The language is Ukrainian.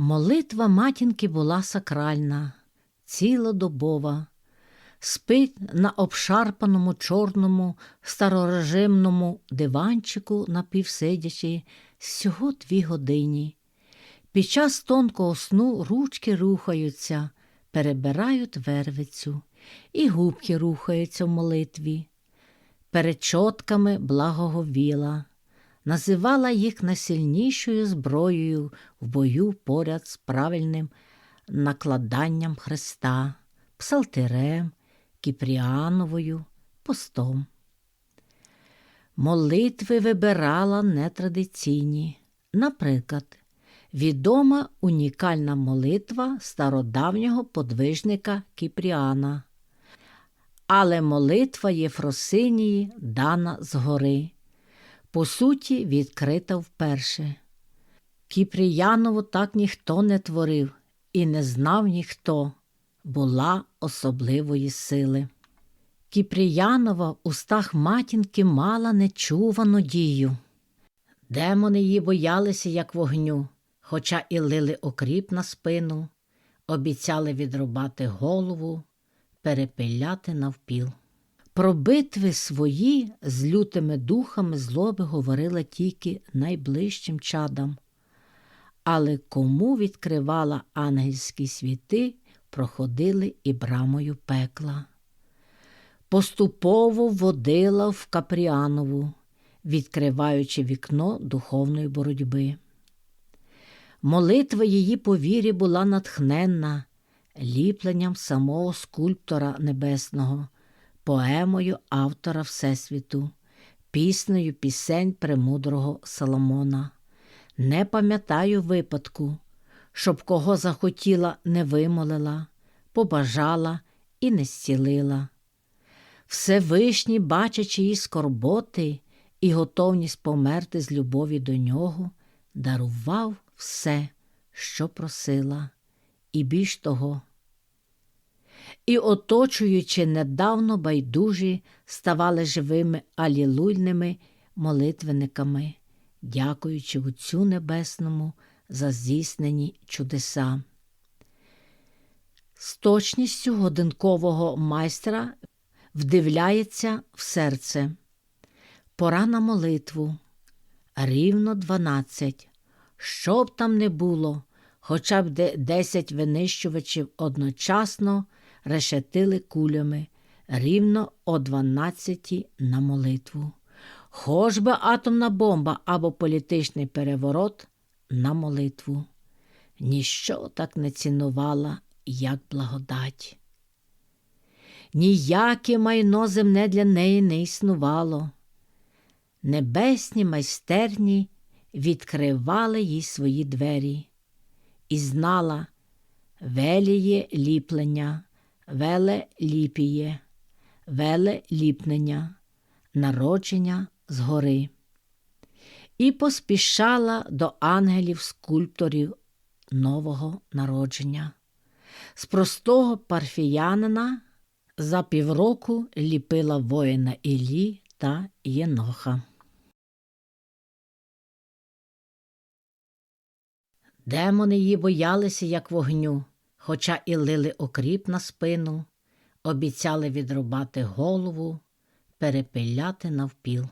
Молитва матінки була сакральна, цілодобова. Спить на обшарпаному чорному старорежимному диванчику напівсидячи всього дві годині. Під час тонкого сну ручки рухаються, перебирають вервицю, і губки рухаються в молитві. Перед чотками благоговіла, називала їх найсильнішою зброєю в бою поряд з правильним накладанням хреста, псалтирем, кіпріановою, постом. Молитви вибирала нетрадиційні. Наприклад, відома унікальна молитва стародавнього подвижника Кіпріана. Але молитва Єфросинії дана згори, по суті, відкрита вперше. Кіпріянову так ніхто не творив і не знав ніхто, була особливої сили. Кіпріянова в устах матінки мала нечувану дію. Демони її боялися, як вогню, хоча і лили окріп на спину, обіцяли відрубати голову, перепиляти навпіл. Про битви свої з лютими духами злоби говорила тільки найближчим чадам. Але кому відкривала ангельські світи, проходили і брамою пекла. Поступово водила в Капріанову, відкриваючи вікно духовної боротьби. Молитва її по вірі була натхненна ліпленням самого скульптора небесного, поемою автора Всесвіту, піснею пісень премудрого Соломона. Не пам'ятаю випадку, щоб кого захотіла, не вимолила, побажала і не зцілила. Всевишній, бачачи її скорботи і готовність померти з любові до нього, дарував все, що просила, і більш того. І, оточуючи недавно байдужі, ставали живими алілуйними молитвенниками, дякуючи Отцю Небесному за здійснені чудеса. З точністю годинкового майстра вдивляється в серце. Пора на молитву. Рівно дванадцять. Що б там не було, хоча б де десять винищувачів одночасно решетили кулями рівно о дванадцятій на молитву. Хоч би атомна бомба або політичний переворот на молитву. Ніщо так не цінувала, як благодать. Ніяке майно земне для неї не існувало. Небесні майстерні відкривали їй свої двері і знала веліє ліплення, веле ліпіє, веле ліпнення, народження згори. І поспішала до ангелів скульпторів нового народження. З простого парфіянина за півроку ліпила воїна Іллі та Єноха. Демони її боялися, як вогню, хоча і лили окріп на спину, обіцяли відрубати голову, перепиляти навпіл.